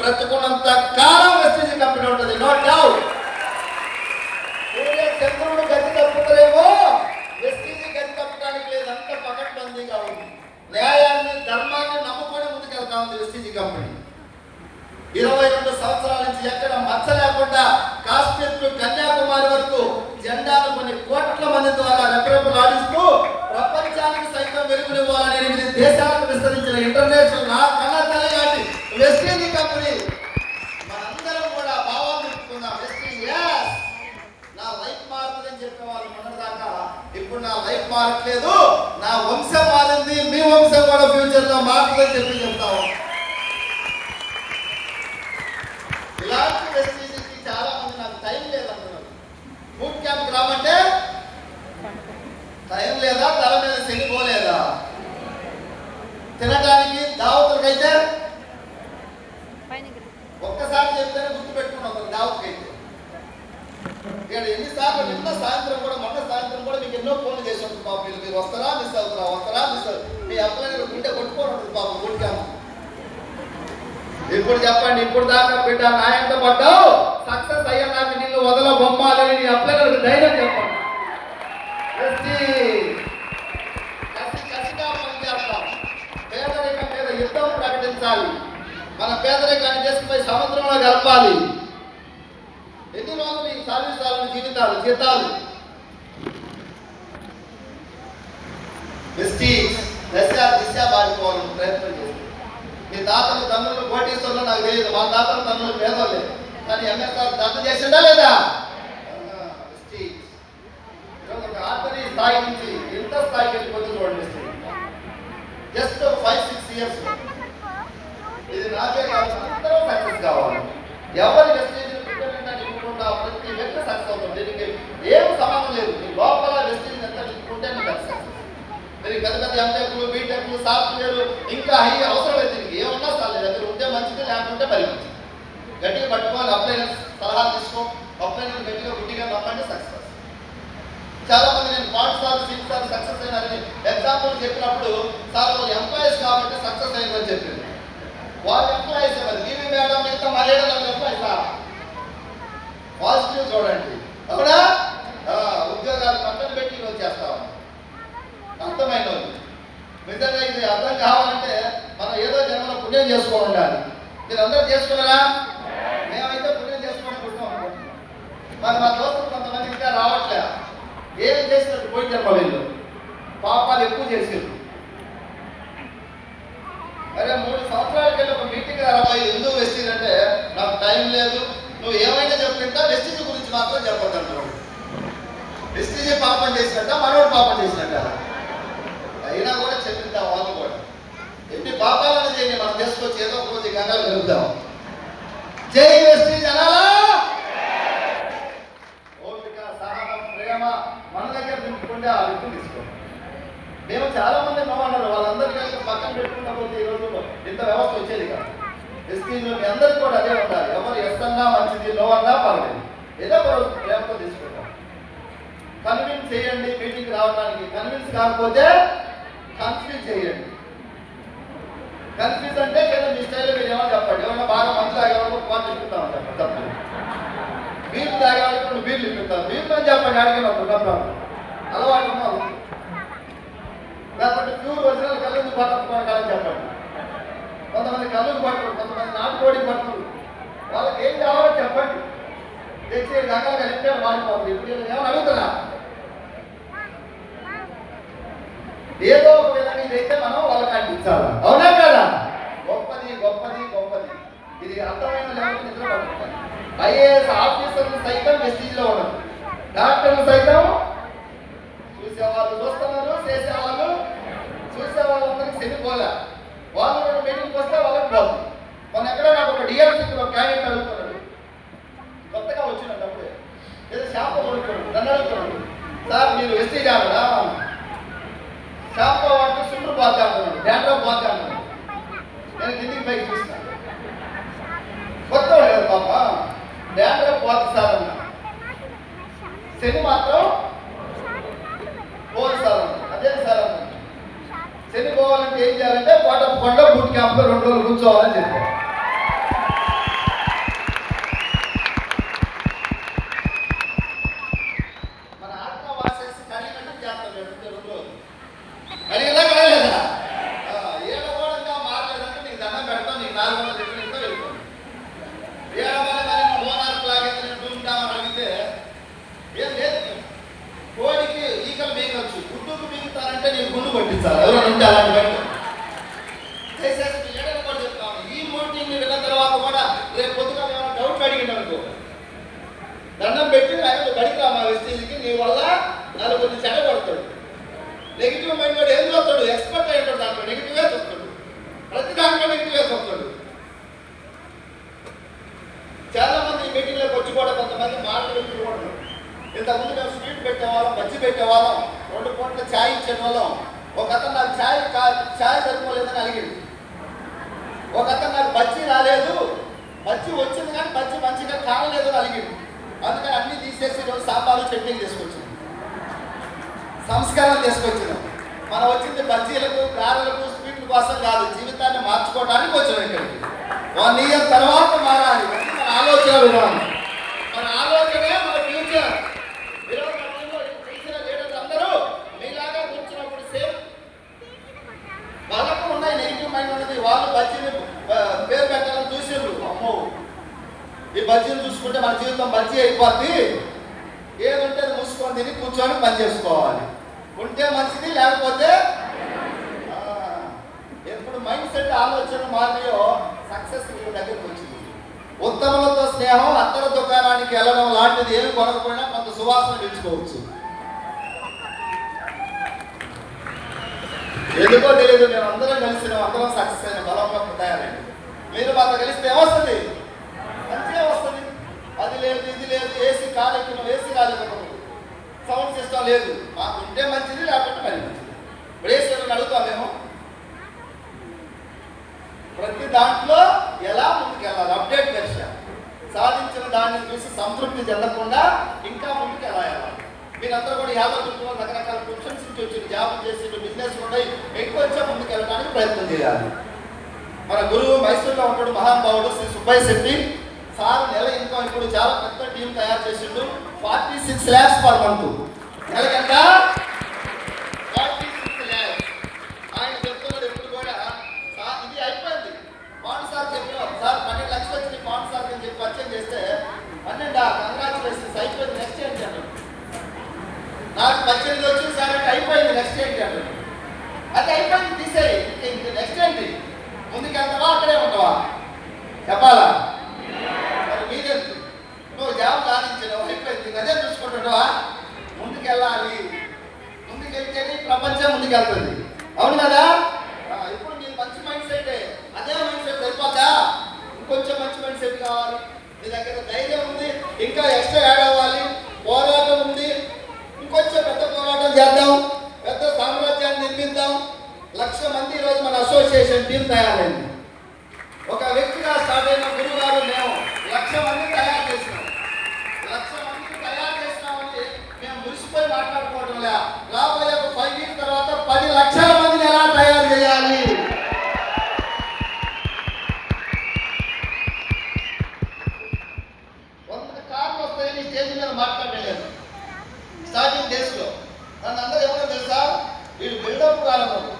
బ్రతుకున్నంత కాలం Vestige company ఉంటుంది no doubt సూర్య చంద్రుడు గతి తప్పుతలేమో వెస్టీజ్ గతి తప్పడానికి లేదు పకడ్బందీగా ఉంది. న్యాయాన్ని ధర్మాన్ని నమ్ముకొని ముందుకెళ్తా ఉంది వెస్టీజ్ కంపెనీ. ఇరవై రెండు సంవత్సరాల నుంచి ఎక్కడ మచ్చ లేకుండా కాశ్మీర్ టు కన్యాకుమారి వరకు జెండాను కొన్ని కోట్ల మంది ద్వారా రెపరెపలాడిస్తూ ప్రపంచానికి సైతం వెలుగునివ్వాలని ఎనిమిది దేశాలకు విస్తరించిన ఇంటర్నేషనల్ నా వెస్ట్ మనందరం కూడా భావాలు నిలుపుకుందాం నా లైఫ్ మారుతుందని చెప్పిన వాళ్ళు మొన్నటిదాకా ఇప్పుడు నా లైఫ్ మారట్లేదు. నా వంశం మారింది మీ వంశం కూడా ఫ్యూచర్లో మారుతుందని చెప్పి చెప్తాము ఇలాంటి వెస్టీజీకి చాలా మంది నాకు టైం లేదంటున్నారు బూట్ క్యాంప్ రామంటే టైం లేదా తల మీద శని పోలేదా తినడానికి దావతులకైతే ఒక్కసారి చెప్తేనే గుర్తు పెట్టుకున్నాం దావతుకైతే ఇక్కడ ఎన్నిసార్లు నిన్న సాయంత్రం కూడా మొన్న సాయంత్రం కూడా మీకు ఎన్నో ఫోన్లు చేసి ఉంటుంది పాపం వీళ్ళు మీరు వస్తారా మిస్ అవుతారా వస్తారా మిస్ మీ అబ్బాయి గుండె కొట్టుకోవడం పాపం బూట్ ఇప్పుడు చెప్పండి ఇప్పుడు దాకా బిడ్డ నా ఎంత పడ్డావు? సక్సెస్ అయ్యా నాకు నిన్ను వదల బొమ్మాలని నీ అప్లైనర్కి ధైర్యం చెప్పండి. పేదరికం మీద యుద్ధం ప్రకటించాలి. మన పేదరికాన్ని చేసుకుపోయి సముద్రంలో గడపాలి ఎన్ని రోజులు ఈ సాధించాలని జీవితాలు జీతాలు? వెస్టీజ్ దశ దిశ మారిపోవాలని ప్రయత్నం చేస్తుంది మీ తాతలు తమ్ముళ్ళు కోటీశ్వరులు నాకు తెలియదు. మా తాతలు తమ్ముళ్ళు పేదోళ్ళే. కానీ ఎంఎస్ఆర్ దత్త చేసిందా లేదా? ఆ, ఒక ఆర్టరీ స్థాయి నుంచి ఎంత స్థాయికి వెళ్ళిపోతుంది చూడండి జస్ట్ ఫైవ్ సిక్స్ ఇయర్స్. ఇది నాకే కాదు అందరూ సక్సెస్ కావాలి. ఎవరి మెసేజ్ ప్రతి వ్యక్తి సక్సెస్ అవుతుంది దీనికి ఏం సంబంధం లేదు. మీ లోపల వెస్టేజ్ ఎంత నింపుకుంటే మీకు సక్సెస్ దీనికి పెద్ద పెద్ద ఎంటెక్లు బీటెక్లు సాఫ్ట్వేర్ ఇంకా హై అవసరం లేదు దీనికి ఏమన్నా చాలు దగ్గర ఉంటే మంచిది లేకుంటే మరి మంచిది గట్టిగా పట్టుకోవాలి అప్లైనర్ సలహా తీసుకో. అప్లైనర్ గట్టిగా గుడ్డిగా నమ్మండి సక్సెస్ చాలా మంది నేను point sir six sir success అయినారని example చెప్పినప్పుడు సార్ వాళ్ళు ఎంప్లాయీస్ కాబట్టి సక్సెస్ అయిందని చెప్పింది. వాళ్ళు ఎంప్లాయీస్ మరి? టీవీ మేడం మిగతా మర్యాద ఎంప్లాయీసా పాజిటివ్ చూడండి. అవునా ఆ, ఉద్యోగాలు పక్కన పెట్టి వచ్చేస్తాం అర్థమైన నిజంగా ఇది అర్థం కావాలంటే మనం ఏదో జన్మలో పుణ్యం చేసుకోవాలి ఉండాలి. మీరు అందరూ చేసుకున్నారా? మేమైతే పుణ్యం చేసుకోనుకుంటున్నాం మరి మా దోస్తులు కొంతమంది ఇంకా రావట్లే. ఏం చేసినట్టు పోయి జన్మ వీళ్ళు. పాపాలు ఎక్కువ చేసారు అరే మూడు సంవత్సరాల కింద ఒక మీటింగ్ రాబాయి ఎందుకు వెస్టీజ్ అంటే నాకు టైం లేదు. నువ్వు ఏమైనా చెప్పింటా వెస్టిజ్ గురించి మాత్రం చెప్పగలుగుతావు వెస్టిజ్ పాపం చేసినట్ట? మనోడు పాపం చేసినట్ట అయినా కూడా చెప్పింటాం వాళ్ళు కూడా ఎన్ని పాపాలను చేయని మనం తీసుకొచ్చి ఏదో ఒక రోజు గంగాలు కలుగుతాం. జై వెస్టీజ్ అనాలా ఓపిక సహనం ప్రేమ మన దగ్గర నింపుకుంటే ఆ వ్యక్తిని తీసుకో మేము చాలా మంది నవ్వన్నారు వాళ్ళందరికీ కలిసి పక్కన పెట్టుకుంటా పోతే ఈ రోజుల్లో ఇంత వ్యవస్థ వచ్చేది కాదు. ఎస్టీలో మీ అందరికి కూడా అదే ఉండాలి. ఎవరు ఎస్ అన్నా మంచిది నో అన్నా పర్లేదు ఏదో ఒక రోజు ప్రేమతో తీసుకుంటాం. కన్విన్స్ చేయండి మీటింగ్ రావడానికి. కన్విన్స్ కాకపోతే కన్ఫ్యూజ్ చేయండి. కన్ఫ్యూజ్ అంటే ఏదో మీ స్టైల్లో మీరు ఏమో చెప్పండి? ఏమన్నా బాగా మంచి తాగేవాళ్ళు పాటు చెప్తామని చెప్పండి తప్పు బీర్లు తాగేవాళ్ళు రెండు బీర్లు ఇప్పిస్తాం బీర్లు అని చెప్పండి అడిగినప్పుడు డబ్బు అలవాటు ఉన్నారు లేకపోతే ప్యూర్ ఒరిజినల్ కళ్ళు పట్టుకున్న కాలం చెప్పండి. కొంతమంది కళ్ళు పట్టరు కొంతమంది నాటుకోడి పట్టరు వాళ్ళకి ఏం కావాలో చెప్పండి. తెచ్చి గంగా కలిపితే వాడుకోవాలి ఇప్పుడు వీళ్ళు ఏమని అడుగుతున్నా? ఏదో ఒక విధంగా ఇదైతే మనం వాళ్ళకి అందించాలి? అవునా ఇది అర్థమైన ఐఏఎస్ ఆఫీసర్లు సైతం వెస్టీజ్లో ఉన్నారు. డాక్టర్లు సైతం చూసేవాళ్ళు చూస్తున్నారు చేసేవాళ్ళు చూసే వాళ్ళందరికీ వాళ్ళు కూడా మీటింగ్కి వస్తే వాళ్ళకి పోతుంది మన ఎక్కడ నాకు ఒక డిఎల్సీకి ఒక క్యాండిడేట్ అడుగుతున్నాడు. కొత్తగా వచ్చినట్టు అప్పుడే. ఏదో షాప్ కొనుక్కోండి నన్ను అడుగుతున్నాడు. సార్ మీరు ఎస్టీ కావాలా షాప్ వాడితే సుండ్రు పోతా డాండ్రో డాండ్రఫ్ పోతా అంటున్నాడు నేను కిందికి పైకి చూసిన కొత్త కదా పాప డాండ్రఫ్ పోతా సార్ శని మాత్రం పోదు సార్ అదే సార్ శని పోవాలంటే ఏం చేయాలంటే కోట కొండ బూట్ క్యాంప్లో రెండు రోజులు కూర్చోవాలని చెప్పారు. అంటే నేను గుండు కొట్టించాలి ఎవరైనా ఉంటే అలాంటి బయట దయచేసి మీ కూడా చెప్తాను. ఈ మోటింగ్ విన్న తర్వాత కూడా రేపు పొద్దున ఏమైనా డౌట్ అడిగింది అనుకో. దండం పెట్టి ఆయన బడికి మా వెస్టీజ్కి నీ వల్ల నలుగురిని చెడగొడతాడు నెగిటివ్ మైండ్ వాడు ఏం చూస్తాడు? ఎక్స్పర్ట్ అయ్యాడు ఉంటాడు దాంట్లో నెగిటివే చూస్తాడు. ప్రతి దాంట్లో నెగిటివే చూస్తాడు. చాలా మంది ఈ మీటింగ్లోకి వచ్చి కూడా కొంతమంది మాటలు కూడా ఇంతకుముందు మేము స్వీట్ పెట్టేవాళ్ళం బజ్జి పెట్టేవాళ్ళం. రెండు పూట్ల ఛాయ్ ఇచ్చేవాళ్ళం ఒక అతను నాకు ఛాయ్ కా- ఛాయ్ సరిపోలేదని అడిగింది ఒక అతను నాకు బజ్జీ రాలేదు. బజ్జీ వచ్చింది కానీ బజ్జీ మంచిగా కానలేదు అని అడిగింది అందుకని అన్ని తీసేసి రోజు సాంబారు చట్నీలు తీసుకొచ్చింది సంస్కారం తీసుకొచ్చింది మనం వచ్చింది బజ్జీలకు గారెలకు స్వీట్ల కోసం కాదు జీవితాన్ని మార్చుకోవడానికి వచ్చినాం ఇక్కడికి. వన్ ఇయర్ తర్వాత మారాలి. మన ఆలోచన విధానం. మన ఆలోచనే మన ఫ్యూచర్ ఈరోజు మన టీంలో చేసిన లీడర్స్ అందరూ మీలాగా కూర్చున్నప్పుడు సేమ్ వాళ్ళకు ఉన్నాయి నెగిటివ్ మైండ్ ఉన్నది వాళ్ళు బజ్జీని పేరు పెట్టాలని చూసిండ్రు. అమ్మో. ఈ బజ్జీని చూసుకుంటే మన జీవితం బజ్జీ అయిపోద్ది. ఏది అది మూసుకొని తిని కూర్చొని పని చేసుకోవాలి. ఉంటే మంచిది లేకపోతే ఎప్పుడు మైండ్ సెట్ ఆలోచన మారినాయో సక్సెస్ మీ దగ్గరికి వచ్చింది. ఉత్తములతో స్నేహం అత్తర దుకాణానికి వెళ్ళడం లాంటిది ఏమి కొనకపోయినా కొంత సువాసన పెంచుకోవచ్చు. ఎందుకో తెలియదు మేము అందరం కలిసి అందరం సక్సెస్ అయిన బలంగా తయారండి మీరు మాతో కలిస్తే ఏమొస్తుంది? మంచిగా వస్తుంది అది లేదు ఇది లేదు ఏసీ కాలెక్కిన ఏసీ రాలేదు సౌండ్ సిస్టమ్ లేదు. మాకు ఉంటే మంచిది లేకపోతే మరి మంచిది. ఇప్పుడు అడుగుతాం మేము. ప్రతి దాంట్లో ఎలా ముందుకు వెళ్ళాలి అప్డేట్ దర్శ సాధించిన దాన్ని చూసి సంతృప్తి చెందకుండా ఇంకా ముందుకు ఎలా వెళ్ళాలి మీరందరూ కూడా యాభై చుట్టూ రకరకాల ప్రొఫెషన్స్ నుంచి వచ్చి జాబ్ చేసి బిజినెస్ ఉన్నాయి ఇంకొంచెం ముందుకు వెళ్ళడానికి ప్రయత్నం చేయాలి. మన గురువు మైసూర్లో ఉంటాడు మహానుభావుడు శ్రీ సుబ్బయ్య శెట్టి. సార్ నెల ఇన్కమ్ ఇప్పుడు చాలా పెద్ద టీం తయారు చేసిండు. Forty six lakhs per month నెలకెంత forty six lakhs ఆయన చెప్తున్నాడు ఎప్పుడు కూడా సార్ ఇది అయిపోయింది. పాండు సార్ చెప్పిన. సార్ పన్నెండు లక్షలు వచ్చింది పాండ్ సార్ అని చెప్పి పరిచయం చేస్తే పన్నెండు? కంగ్రాచులేషన్స్ అయిపోయింది. నాకు పద్దెనిమిది వచ్చింది సార్ అంటే అయిపోయింది నెక్స్ట్ ఏంటి అన్నాడు అది అయిపోయింది తీసేయి. ఇంక నెక్స్ట్ ఏంటి? ముందుకు వెళ్తావా అక్కడే ఉంటావా? చెప్పాలా? మరి మీరెందుకు? నువ్వు జాబ్ సాధించినావు అయిపోయింది. అదే చూసుకుంటున్నావా? ముందుకు వెళ్ళాలి. ముందుకు వెళ్తేనే ప్రపంచం ముందుకు వెళ్తుంది. అవును కదా? ఇప్పుడు మీరు మంచి మైండ్ సెట్ అదే మైండ్ సెట్ సరిపోద్దా? ఇంకొంచెం మంచి మైండ్ సెట్ కావాలి. మీ దగ్గర ధైర్యం ఉంది. ఇంకా ఎక్స్ట్రా యాడ్ అవ్వాలి పోరాటం ఉంది ఇంకొంచెం పెద్ద పోరాటం చేద్దాం పెద్ద సామ్రాజ్యాన్ని నిర్మిద్దాం లక్ష మంది ఈరోజు మన అసోసియేషన్ టీం తయారైంది ఒక వ్యక్తిగా స్టార్ట్ అయిన గురువు గారు మేము లక్ష మంది తయారు చేసినాం లక్ష మందిని తయారు చేసినామని మేము మురిసిపోయి మాట్లాడుకోవడం లే రాబోయే ఒక ఫైవ్ ఇయర్స్ తర్వాత పది లక్షల మందిని ఎలా తయారు చేయాలి వంద కార్లు వస్తాయని స్టేజ్ మీద మాట్లాడలేదు స్టార్టింగ్ డేస్లో నన్ను అందరూ ఎవరో తెలుసా వీళ్ళు బిల్డప్ కాలన్నారు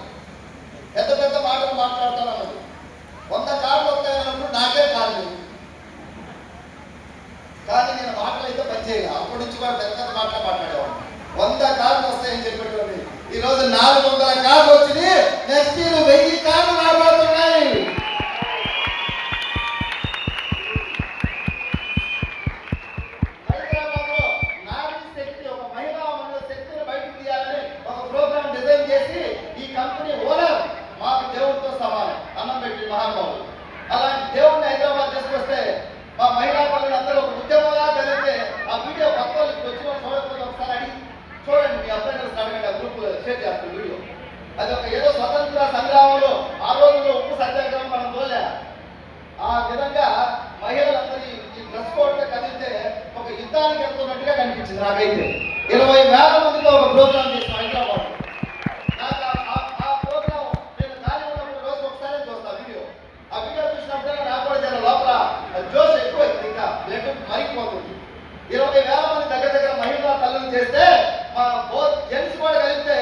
పెద్ద పెద్ద మాటలు మాట్లాడతానన్నారు వంద కార్లు వస్తాయన్నప్పుడు నాకే కారు లేదు కానీ నేను మాటలు అయితే పనిచేయాలి అప్పటి నుంచి కూడా పెద్ద పెద్ద మాటలు మాట్లాడేవాడు వంద కార్లు వస్తాయని చెప్పేటువంటి ఈ రోజు నాలుగు కనిపించింది నాకైతే. ఇరవై వేల మందితో ఒక ప్రోగ్రామ్ చేసిన హైదరాబాద్ నాకు ఆ- ఆ- ఆ ప్రోగ్రామ్ నేను ఖాళీ ఉన్నప్పుడు రోజు ఒకసారి చూస్తా వీడియో ఆ వీడియో చూసినప్పుడు నాకు కూడా జర లోపల జోష్ ఎక్కువ ఇంకా బ్లడ్ మరిగిపోతుంది ఇరవై వేల మంది దగ్గర దగ్గర మహిళా తల్లులు చేస్తే మా బోత్ జెంట్స్ కూడా కలిపితే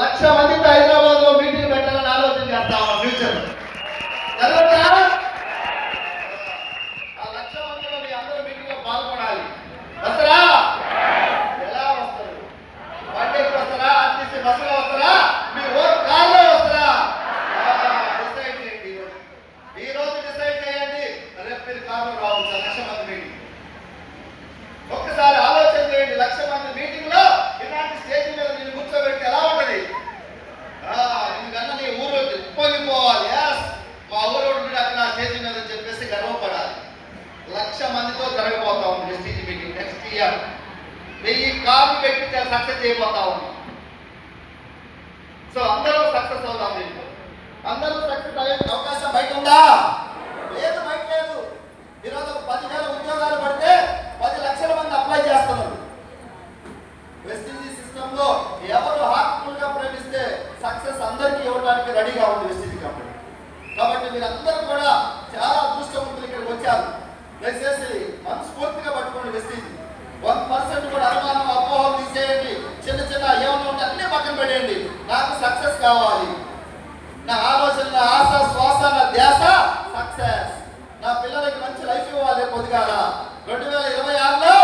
లక్ష మందితో హైదరాబాద్లో మీటింగ్ పెట్టాలని ఆలోచన చేస్తాం ఫ్యూచర్ జరగదా ఆ లక్ష మందిలో మీ అందరూ మీటింగ్లో పాల్గొనాలి వస్తారా ఎలా వస్తారు బండి ఎక్కి వస్తారా వెయ్యి కార్లు పెట్టి సక్సెస్ చేయబోతా ఉన్నాం సో అందరూ సక్సెస్ అవుతాం దీంట్లో అందరూ సక్సెస్ అయ్యే అవకాశం బయట ఉందా లేదు బయట లేదు ఈరోజు ఒక పదివేల ఉద్యోగాలు పడితే పది లక్షల మంది అప్లై చేస్తున్నారు వెస్ట్ ఇండీస్ సిస్టమ్లో ఎవరు హార్ట్ఫుల్గా ప్రేమిస్తే సక్సెస్ అందరికీ ఇవ్వడానికి రెడీగా ఉంది వెస్ట్ ఇండీ కంపెనీ కాబట్టి మీరందరూ కూడా చాలా అదృష్టవంతులు ఇక్కడికి వచ్చారు దయచేసి మనస్ఫూర్తిగా పట్టుకోండి వెస్ట్ ఇండీ వన్ పర్సెంట్ కూడా అనుమానం అపోహలు తీసేయండి చిన్న చిన్న ఏమైనా ఉంటే అన్ని పక్కన పెట్టేయండి నాకు సక్సెస్ కావాలి. నా ఆలోచన నా ఆశ శ్వాస నా ధ్యాస సక్సెస్ నా పిల్లలకి మంచి లైఫ్ ఇవ్వాలి పొద్దుగాల. రెండు వేల ఇరవై ఆరులో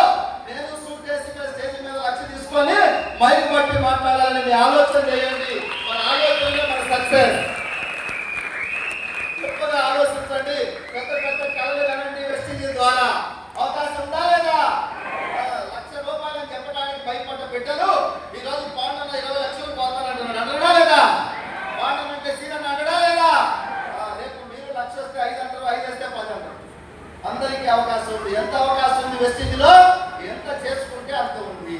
నేను సూట్ కేసు ఇక్కడ స్టేజ్ మీద లక్ష్య తీసుకొని మైక్ బట్టి మాట్లాడాలని మీ ఆలోచన చేయండి. మన ఆలోచనలో మన సక్సెస్ గొప్పగా ఆలోచించండి. పెద్ద పెద్ద కళలు కనండి వెస్టింగ్ ద్వారా అవకాశం ఉందా లేదా ఆ, లక్ష రూపాయలు చెప్పడానికి భయపడ్డ బిడ్డలు ఈ రోజు పాండన ఇరవై లక్షలు పోతానంటున్నాడు అనడా లేదా పాండన అంటే సీనని అనడా లేదా ఆ, రేపు మీరు లక్ష వస్తే ఐదు అంటారు ఐదు వస్తే పది అంటారు అందరికీ అవకాశం ఉంది ఎంత అవకాశం ఉంది వెస్టింగ్లో ఎంత చేసుకుంటే అంత ఉంది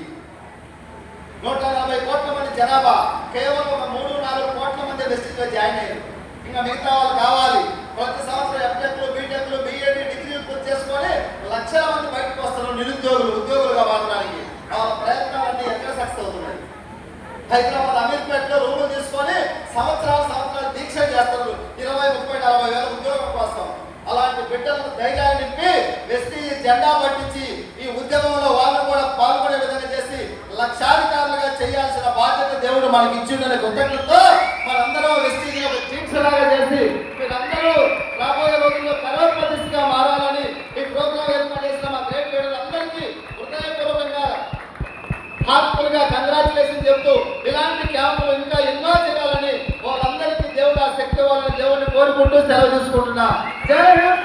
నూట నలభై కోట్ల మంది జనాభా కేవలం ఒక మూడు నాలుగు కోట్ల మంది వెస్టింగ్లో జాయిన్ అయ్యారు ఇంకా మిగతా వాళ్ళు కావాలి. ప్రతి సంవత్సరం ఎంటెక్లు బీటెక్లు బిఎడ్ డిగ్రీలు పూర్తి చేసుకొని లక్షల మంది బయటకు వస్తున్నారు నిరుద్యోగులు ఉద్యోగులుగా మారడానికి. వాళ్ళ ప్రయత్నాలన్నీ ఎక్కడ సక్సెస్ అవుతున్నాయి? హైదరాబాద్ అమీర్పేటలో రూములు తీసుకొని సంవత్సరాలు సంవత్సరాలు దీక్ష చేస్తారు ఇరవై ముప్పై నలభై వేల ఉద్యోగం కోసం. అలాంటి బిడ్డలకు ధైర్యాన్ని నింపి వెస్టీ జెండా పట్టించి ఈ ఉద్యమంలో వాళ్ళు కూడా పాల్గొనే విధంగా చేసి లక్షాధికారులుగా చేయాల్సిన బాధ్యత దేవుడు మనకి ఇచ్చిండనే కృతజ్ఞతతో ఒక చేసి మీరందరూ రాబోయే రోజుల్లో కరోడ్పతిగా మారాలని ఈ ప్రోగ్రాం ఏర్పాటు చేసిన మా గ్రేట్ లీడర్లందరికీ హృదయపూర్వకంగా హార్ట్ఫుల్గా కంగ్రాచులేషన్ చెప్తూ ఇలాంటి క్యాంపులు ఇంకా ఎన్నో చేయాలని వాళ్ళందరికీ దేవుడు ఆ శక్తి వాళ్ళని దేవుడిని కోరుకుంటూ సెలవు తీసుకుంటున్నా. జై హింద్!